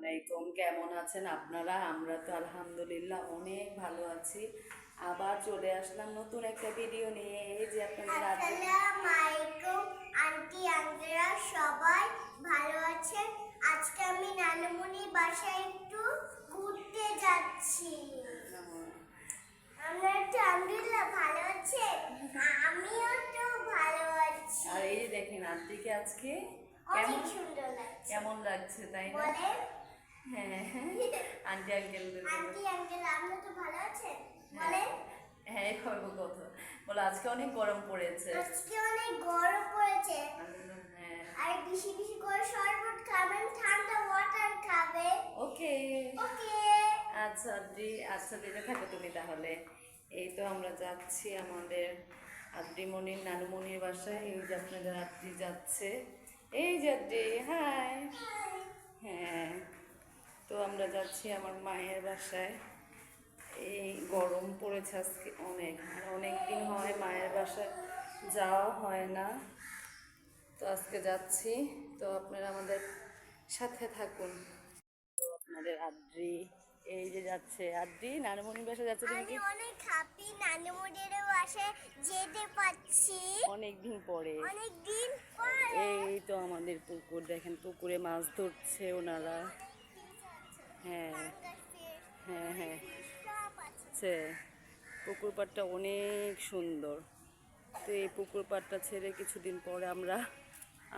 আলাইকুম কেমন আছেন আপনারা? আমরা তো আলহামদুলিল্লাহ অনেক ভালো আছি। আবার চলে আসলাম নতুন একটা ভিডিও নিয়ে। এই যে আপনাদের আন্টি আঙ্কেলরা সবাই ভালো আছেন? আজকে আমি নানুমণির বাসায় একটু ঘুরতে যাচ্ছি। আমরা তো আলহামদুলিল্লাহ ভালো আছে আমিও তো ভালো আছি। আর এই যে দেখেন আন্টিকে আজকে কেমন সুন্দর লাগছে। কেমন লাগছে তাই না? হ্যাঁ আন্টি আঙ্কেলদের আন্টি আঙ্কেল আপনি তো ভালো আছেন? বলে হ্যাঁ এইভাবে কথা। বলো আজকে অনেক গরম পড়েছে। আজকে অনেক গরম পড়েছে। হ্যাঁ। আর বেশি বেশি করে শরবত খাবেন ঠান্ডা ওয়াটার খাবেন ওকে। ওকে। আচ্ছা আদ্রি আচ্ছা দিতে থাকো তুমি তাহলে। এই তো আমরা যাচ্ছি আমাদের আদ্রিমণির নানুমণির বাসায়। এই যে আপনাদের আদ্রি যাচ্ছে। এই যে আদ্রি হাই। হ্যাঁ। আমরা যাচ্ছি আমার মায়ের বাসায়। এই গরম পড়েছে আজকে অনেক অনেক দিন হয় মায়ের বাসায় যাওয়া হয় না। তো আজকে যাচ্ছি তো আপনারা আমাদের সাথে থাকুন। তো আপনাদের আদ্রি এই যে যাচ্ছে আদ্রি নানুমণির বাসা যাচ্ছে তুমি কি? অনেক হ্যাপি নানুমুদের বাসায় যেতে পারছি। অনেক দিন পরে। অনেক দিন পরে। এই তো আমাদের পুকুর দেখেন পুকুরে মাছ ধরছে ওনারা। হ্যাঁ হ্যাঁ। হচ্ছে পুকুর পাড়টা অনেক সুন্দর। তো এই পুকুর পাড়টা ছেড়ে কিছুদিন পরে আমরা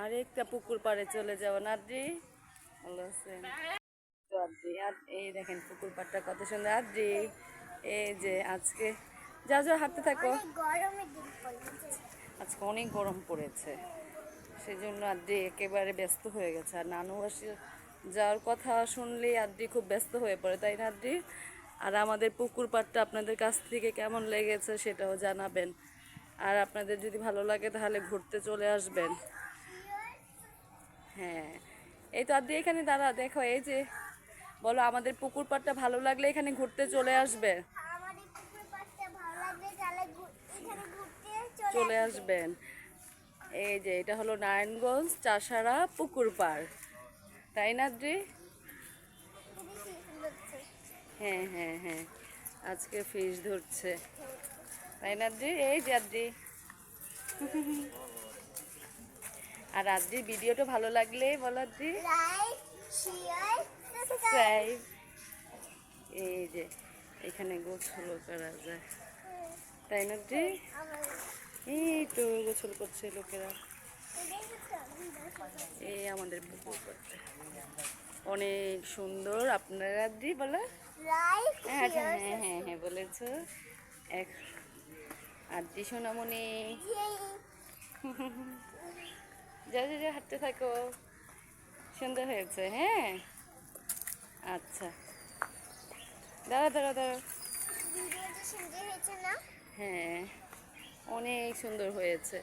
আরেকটা পুকুর পাড়ে চলে যাব না আদ্রি? ভালো আছেন তো আদ্রি আর এই দেখেন পুকুর পাড়টা কত সুন্দর। আদ্রি এই যে আজকে যা যা হাঁটতে থাকো। আজকে অনেক গরম পড়েছে। সেই জন্য আদ্রি একেবারে ব্যস্ত হয়ে গেছে। আর নানু বাসি যাওয়ার কথা শুনলেই আদ্রি খুব ব্যস্ত হয়ে পড়ে তাই না আদ্রি? আর আমাদের পুকুর পাড়টা আপনাদের কাছ থেকে কেমন লেগেছে সেটাও জানাবেন। আর আপনাদের যদি ভালো লাগে তাহলে ঘুরতে চলে আসবেন। হ্যাঁ এই তো আদ্রি এখানে দাঁড়া দেখো এই যে বলো আমাদের পুকুর পাড়টা ভালো লাগলে এখানে ঘুরতে চলে আসবে? চলে আসবেন। এই যে এটা হলো নারায়ণগঞ্জ চাষারা পুকুর পাড়। তাই না সুন্দর লাগছে। হ্যাঁ হ্যাঁ হ্যাঁ। আজকে ফিশ ধরছে। তাই না আদ্রি? এই যে আদ্রি। আর আদ্রি ভিডিওটা ভালো লাগলে বলো সাবস্ক্রাইব এই যে এখানে গোছল করা যায়। তাই না আদ্রি? আমার এই তো গোছল করছে লোকেরা। এই আমাদের পুকুর পাড়টা অনেক সুন্দর। আপনারা আদ্রি বলো? হ্যাঁ আচ্ছা, হ্যাঁ হ্যাঁ হ্যাঁ বলেছ। এক আদ্রি সোনামণি। যাও যাও, হাঁটতে থাকো। সুন্দর হয়েছে হ্যাঁ? আচ্ছা। দাঁড়া দাঁড়া দাঁড়া হ্যাঁ অনেক সুন্দর হয়েছে।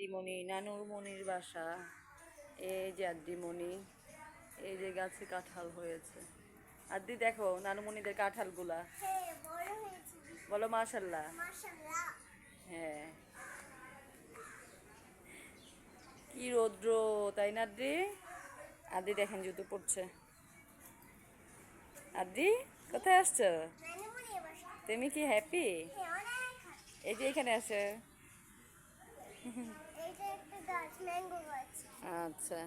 আদ্রিমণি নানুর মনির বাসা, এই যে আদ্রিমণি এই যে গাছে কাঁঠাল হয়েছে। আদ্রি দেখো নানুমণিদের কাঁঠালগুলা। বলো, মাশাল্লাহ। হ্যাঁ। কি রৌদ্র, তাই না আদ্রি আদ্রি দেখেন, জুতো পড়ছে আদ্রি কোথায় আসছো? তুমি কি হ্যাপি হ্যাঁ এই যে এখানে আসে। আচ্ছা।